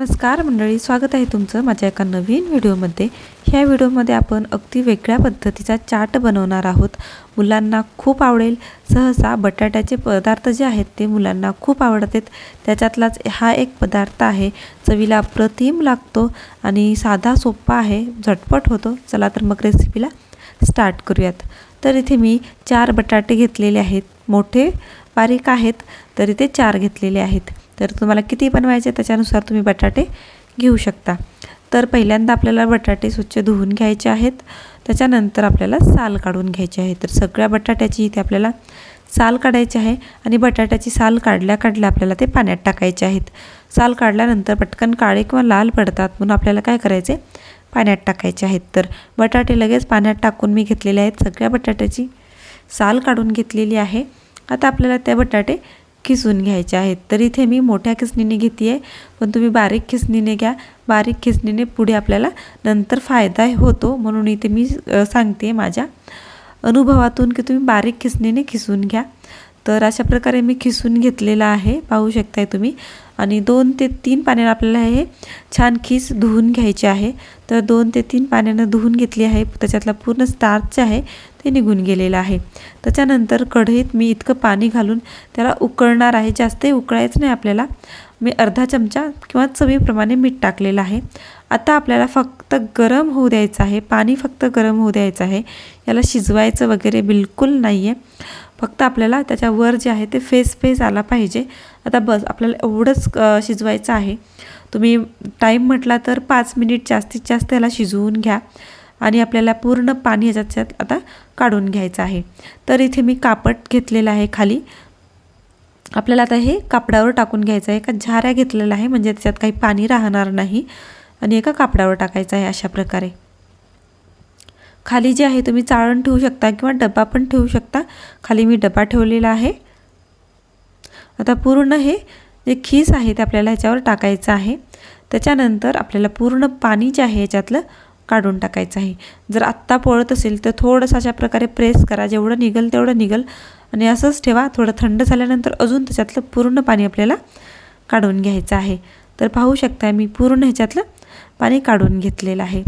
नमस्कार मंडळी स्वागत आहे तुमचं माझ्या एका नवीन व्हिडिओमध्ये. ह्या व्हिडिओमध्ये आपण अगदी वेगळ्या पद्धतीचा चाट बनवणार आहोत. मुलांना खूप आवडेल. सहसा बटाट्याचे पदार्थ जे आहेत ते मुलांना खूप आवडतात. त्याच्यातलाच हा एक पदार्थ आहे. चवीला अप्रतिम लागतो आणि साधा सोपा आहे. झटपट होतो. चला तर मग रेसिपीला स्टार्ट करूयात. तर इथे मी चार बटाटे घेतलेले आहेत. मोठे बारीक आहेत तर इथे चार घेतलेले आहेत. तर तुम्हाला किती बनवायचे त्याच्यानुसार तुम्ही बटाटे घेऊ शकता. तर पहिल्यांदा आपल्याला बटाटे स्वच्छ धुवून घ्यायचे आहेत. त्याच्यानंतर आपल्याला साल काढून घ्यायची आहे. तर सगळ्या बटाट्याची इथे आपल्याला साल काढायची आहे आणि बटाट्याची साल काढल्या काढल्या आपल्याला ते पाण्यात टाकायचे आहेत. साल काढल्यानंतर पटकन काळे किंवा लाल पडतात म्हणून आपल्याला काय करायचे? पाण्यात टाकायचे आहेत. तर बटाटे लगेच पाण्यात टाकून मी घेतलेले आहेत. सगळ्या बटाट्याची साल काढून घेतलेली आहे. आता आपल्याला त्या बटाटे खिसून घ्यायचे आहेत. तर इथे मी मोठ्या खिसणीने घेते आहे पण तुम्ही बारीक खिसणीने घ्या. बारीक खिसणीने पुढे आपल्याला नंतर फायदा होतो. म्हणून इथे मी सांगते माझ्या अनुभवातून की तुम्ही बारीक खिसणीने खिसून घ्या. तर अशा प्रकारे मी खिसून घेतलेला आहे. पाहू शकताय तुम्ही. आणि दोन ते तीन पाण्यानं आपल्याला हे छान खीस धुवून घ्यायचे आहे. तर दोन ते तीन पाण्यानं धुवून घेतली आहे. त्याच्यातला पूर्ण स्टार्च आहे. ते निघून गेलेलं आहे. त्याच्यानंतर कढईत मी इतकं पाणी घालून त्याला उकळणार आहे. जास्तही उकळायचं नाही आपल्याला. मी अर्धा चमचा किंवा चवीप्रमाणे मीठ टाकलेलं आहे. आता आपल्याला फक्त गरम होऊ द्यायचं आहे. पाणी फक्त गरम होऊ द्यायचं आहे. याला शिजवायचं वगैरे बिलकुल नाही आहे फक्त आपल्याला त्याच्यावर जे आहे ते फेस फेस आला पाहिजे. आता बस आपल्याला एवढंच शिजवायचं आहे. तुम्ही टाईम म्हटला तर पाच मिनिट जास्तीत जास्त याला शिजवून घ्या. आणि आपल्याला पूर्ण पाणी याच्यात आता काढून घ्यायचं आहे. तर इथे मी कापड घेतलेलं आहे खाली. आपल्याला आता हे कापडावर टाकून घ्यायचं आहे. एका झाऱ्या घेतलेला आहे म्हणजे त्याच्यात काही पाणी राहणार नाही. आणि एका कापडावर टाकायचं आहे अशा प्रकारे. खाली जे आहे तुम्ही चाळण ठेवू शकता किंवा डबा पण ठेवू शकता. खाली मी डबा ठेवलेला आहे. आता पूर्ण हे जे खीस आहे ते आपल्याला ह्याच्यावर टाकायचं आहे. त्याच्यानंतर आपल्याला पूर्ण पाणी जे आहे याच्यातलं काढून टाकायचं आहे. जर आत्ता पोळत असेल तर थोडंसं अशा प्रकारे प्रेस करा. जेवढं निघल तेवढं निघल. आणि असंच ठेवा. थोडं थंड झाल्यानंतर अजून त्याच्यातलं पूर्ण पाणी आपल्याला काढून घ्यायचं आहे. तर पाहू शकता मी पूर्ण ह्याच्यातलं पाणी काढून घेतलेलं आहे.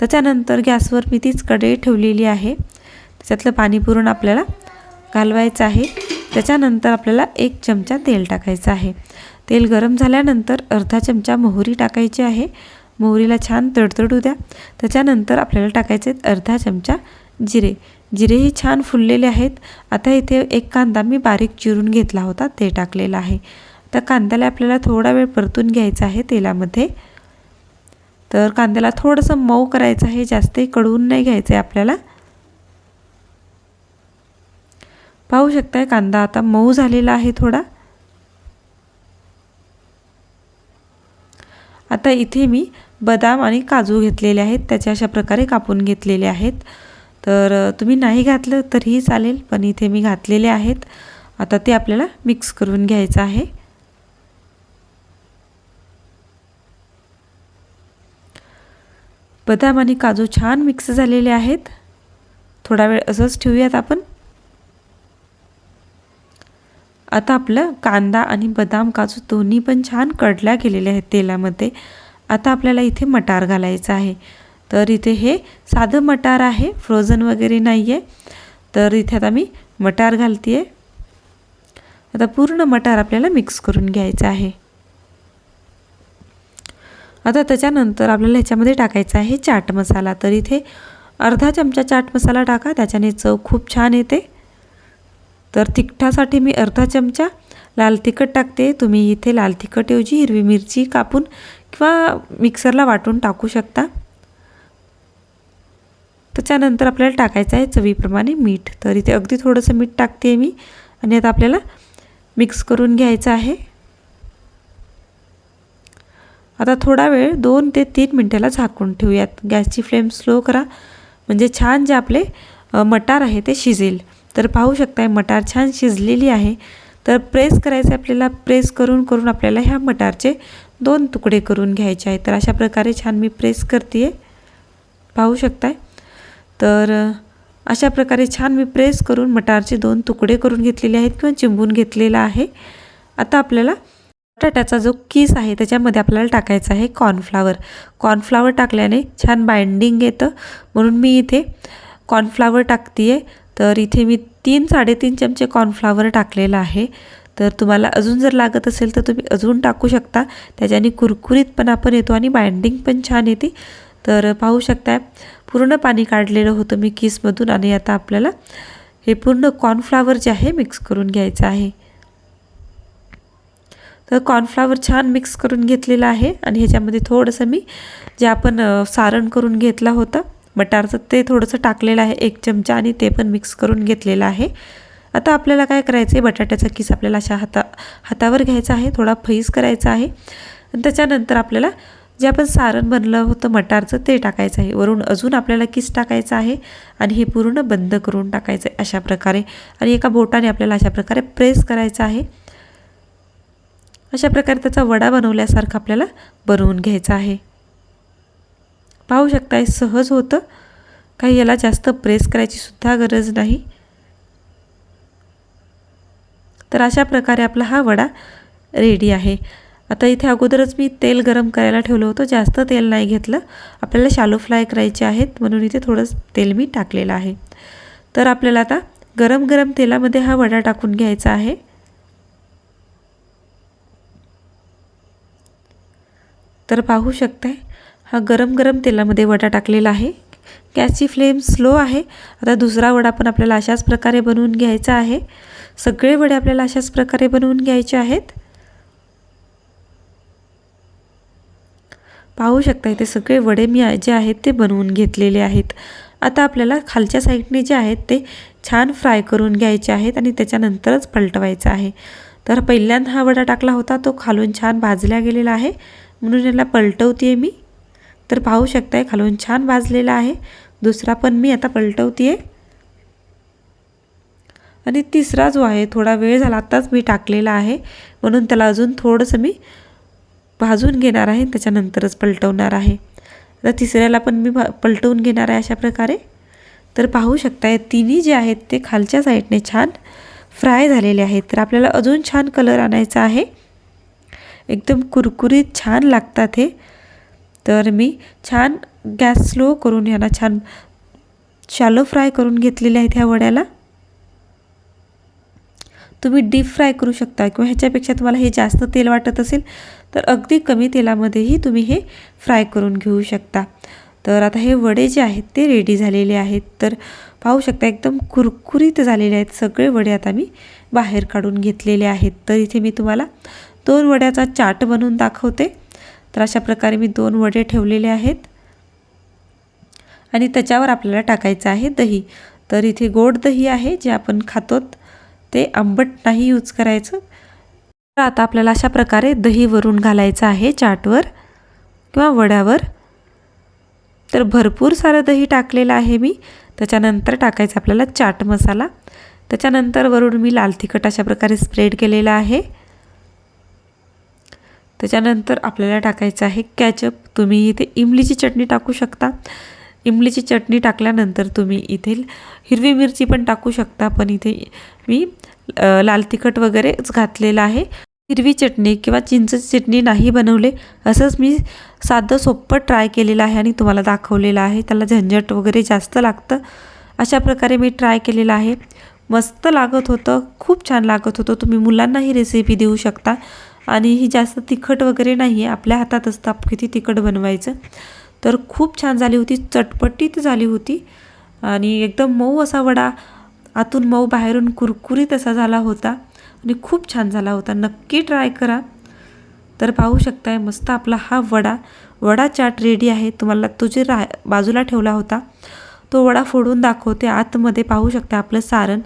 त्याच्यानंतर गॅसवर मी तीच कढई ठेवलेली आहे. त्याच्यातलं पाणी पूर्ण आपल्याला घालवायचं आहे. त्याच्यानंतर आपल्याला एक चमचा तेल टाकायचं आहे. तेल गरम झाल्यानंतर अर्धा चमचा मोहरी टाकायची आहे. मोहरीला छान तडतडू द्या. त्याच्यानंतर आपल्याला टाकायचे अर्धा चमचा जिरे. जिरेही छान फुललेले आहेत. आता इथे एक कांदा मी बारीक चिरून घेतला होता ते टाकलेला आहे. तर कांद्याला आपल्याला थोडा वेळ परतून घ्यायचा आहे तेलामध्ये. तर कांद्याला थोडंसं मऊ करायचं आहे जास्तही कडवून नाही घ्यायचं आहे आपल्याला. पाहू शकताय कांदा आता मऊ झालेला आहे थोडा. आता इथे मी बदाम आणि काजू घेतलेले आहेत. त्याचे अशा प्रकारे कापून घेतलेले आहेत. तर तुम्ही नाही घातलं तरीही चालेल पण इथे मी घातलेले आहेत. आता ते आपल्याला मिक्स करून घ्यायचं आहे. बदाम आणि काजू छान मिक्स झालेले आहेत. थोडा वेळ असंच ठेवूयात आपण. आता आपलं कांदा आणि बदाम काजू दोन्ही पण छान कडल्या गेलेले आहेत तेलामध्ये. आता आपल्याला इथे मटार घालायचं आहे. तर इथे हे साधं मटार आहे फ्रोझन वगैरे नाही आहे तर इथे आता मी मटार घालते आहे आता पूर्ण मटार आपल्याला मिक्स करून घ्यायचं आहे. आता त्याच्यानंतर आपल्याला ह्याच्यामध्ये टाकायचा आहे चाट मसाला. तर इथे अर्धा चमचा चाट मसाला टाका त्याच्याने चव खूप छान येते. तर तिखटासाठी मी अर्धा चमचा लाल तिखट टाकते. तुम्ही इथे लाल तिखटऐवजी हिरवी मिरची कापून किंवा मिक्सरला वाटून टाकू शकता. त्याच्यानंतर आपल्याला टाकायचं आहे चवीप्रमाणे मीठ. तर इथे अगदी थोडंसं मीठ टाकते आहे मी आणि आता आपल्याला मिक्स करून घ्यायचं आहे. आता थोडा वेळ दोन ते तीन मिनटाला झाकून ठेवूयात. गॅसची फ्लेम स्लो करा. म्हणजे छान जे आपले मटार आहे ते शिजेल. तर पाहू शकताय मटार छान शिजलेली आहे. तर प्रेस करायचं आपल्याला प्रेस करून करून आपल्याला ह्या मटारचे दोन तुकडे करून घ्यायचे आहेत. तर अशा प्रकारे छान मी प्रेस करते पाहू शकताय? तर अशा प्रकारे छान मी प्रेस करून मटारचे दोन तुकडे करून घेतलेले आहेत किंवा चिंबून घेतलेला आहे. आता आपल्याला बटाट्याचा जो किस आहे त्याच्यामध्ये आपल्याला टाकायचा आहे कॉर्नफ्लावर. कॉर्नफ्लावर टाकल्याने छान बाइंडिंग येतं. म्हणून मी इथे कॉर्नफ्लावर टाकते आहे तर इथे मी तीन साडेतीन चमचे कॉर्नफ्लावर टाकलेलं आहे. तर तुम्हाला अजून जर लागत असेल तर तुम्ही अजून टाकू शकता. त्याच्याने कुरकुरीतपणा पण येतो आणि बाइंडिंग पण छान येते. तर पाहू शकताय पूर्ण पाणी काढलेलं होतं मी किसमधून आणि आता आपल्याला हे पूर्ण कॉर्नफ्लावर जे आहे मिक्स करून घ्यायचं आहे. तर कॉर्नफ्लावर छान मिक्स करून घेतलेलं आहे आणि ह्याच्यामध्ये थोडंसं मी जे आपण सारण करून घेतला होता मटारचं ते थोडंसं टाकलेलं आहे एक चमचा आणि ते पण मिक्स करून घेतलेलं आहे. आता आपल्याला काय करायचं आहे बटाट्याचा किस आपल्याला अशा हाता हातावर घ्यायचा आहे थोडा फैस करायचा आहे. आणि त्याच्यानंतर आपल्याला जे आपण सारण बनलं होतं मटारचं ते टाकायचं आहे. वरून अजून आपल्याला किस टाकायचं आहे आणि हे पूर्ण बंद करून टाकायचं आहे अशा प्रकारे. आणि एका बोटाने आपल्याला अशा प्रकारे प्रेस करायचं आहे. अशा प्रकारे त्याचा वडा बनवल्यासारखा आपल्याला बनवून घ्यायचा आहे. पाहू शकता सहज होतं. काही याला जास्त प्रेस करायची सुद्धा गरज नाही. तर अशा प्रकारे आपला हा वडा रेडी आहे. आता इथे अगोदरच मी तेल गरम करायला ठेवलं होतं. जास्त तेल नाही घेतलं. आपल्याला शालो फ्राय करायचे आहेत. म्हणून इथे थोडंच तेल मी टाकलेलं आहे. तर आपल्याला आता गरम गरम तेलामध्ये हा वडा टाकून घ्यायचा आहे. तर पाहू शकताय हा गरम गरम तेलामध्ये वडा टाकलेला आहे. गॅसची फ्लेम स्लो आहे. आता दुसरा वडा पण आपल्याला अशाच प्रकारे बनवून घ्यायचा आहे. सगळे वडे आपल्याला अशाच प्रकारे बनवून घ्यायचे आहेत. पाहू शकता इथे सगळे वडे मी जे आहेत ते बनवून घेतलेले आहेत. आता आपल्याला खालच्या साईडने जे आहेत ते छान फ्राय करून घ्यायचे आहेत आणि त्याच्यानंतरच पलटवायचं आहे. तर पहिल्यांदा हा वडा टाकला होता तो खालून छान भाजला गेलेला आहे. म्हणून याला पलटवते मी. तर पाहू शकताय खालून छान भाजलेला आहे. दुसरा पण मी आता पलटवते आहे आणि तिसरा जो आहे थोडा वेळ झाला आत्ताच मी टाकलेला आहे. म्हणून त्याला अजून थोडंसं मी भाजून घेणार आहे त्याच्यानंतरच पलटवणार आहे. आता तिसऱ्याला पण मी पलटवून घेणार आहे अशा प्रकारे. तर पाहू शकताय तिन्ही जे आहेत ते खालच्या साईडने छान फ्राय झालेले आहेत. तर आपल्याला अजून छान कलर आणायचा आहे. एकदम कुरकुरीत छान लागतात हे. तर मी छान गॅस स्लो करून यांना छान शालो फ्राय करून घेतलेले आहेत ह्या वड्याला. तुम्ही डीप फ्राय करू शकता किंवा ह्याच्यापेक्षा तुम्हाला हे जास्त तेल वाटत असेल तर अगदी कमी तेलामध्येही तुम्ही हे फ्राय करून घेऊ शकता. तर आता हे वडे जे आहेत ते रेडी झालेले आहेत. तर पाहू शकता एकदम कुरकुरीत झालेले आहेत. सगळे वडे आता मी बाहेर काढून घेतलेले आहेत. तर इथे मी तुम्हाला दोन वड्याचा चाट बनवून दाखवते. तर अशा प्रकारे मी दोन वडे ठेवलेले आहेत. आणि त्याच्यावर आपल्याला टाकायचं आहे दही. तर इथे गोड दही आहे जे आपण खातोत. ते आंबट नाही यूज करायचं. तर आता आपल्याला अशा प्रकारे दही वरून घालायचं आहे चाटवर किंवा वड्यावर. तर भरपूर सारं दही टाकलेलं आहे मी. त्याच्यानंतर टाकायचं आपल्याला चाट मसाला. त्याच्यानंतर वरून मी लाल तिखट अशा प्रकारे स्प्रेड केलेलं आहे. त्याच्यानंतर आपल्याला टाकायचं आहे कॅचअप तुम्ही इथे इमलीची चटणी टाकू शकता. इमलीची चटणी टाकल्यानंतर तुम्ही इथे हिरवी मिरची पण टाकू शकता. पण इथे मी लाल तिखट वगैरेच घातलेलं आहे. हिरवी चटणी किंवा चिंचची चटणी नाही बनवले असंच मी साधं सोप्पं ट्राय केलेलं आहे आणि तुम्हाला दाखवलेलं आहे. त्याला झंझट वगैरे जास्त लागतं. अशा प्रकारे मी ट्राय केलेलं आहे. मस्त लागत होतं. खूप छान लागत होतं. तुम्ही मुलांना ही रेसिपी देऊ शकता. आणि ही जास्त तिखट वगैरे नाही आहे आपल्या हातात असतं किती तिखट बनवायचं. तर खूप छान झाली होती चटपटीत झाली होती. आणि एकदम मऊ असा वडा आतून मऊ बाहेरून कुरकुरीत असा झाला होता. आणि खूप छान झाला होता. नक्की ट्राय करा. तर पाहू शकताय मस्त आपला हा वडा. वडा चाट रेडी आहे. तुम्हाला तो जे रा बाजूला ठेवला होता तो वडा फोडून दाखवते. आतमध्ये पाहू शकता आपलं सारण.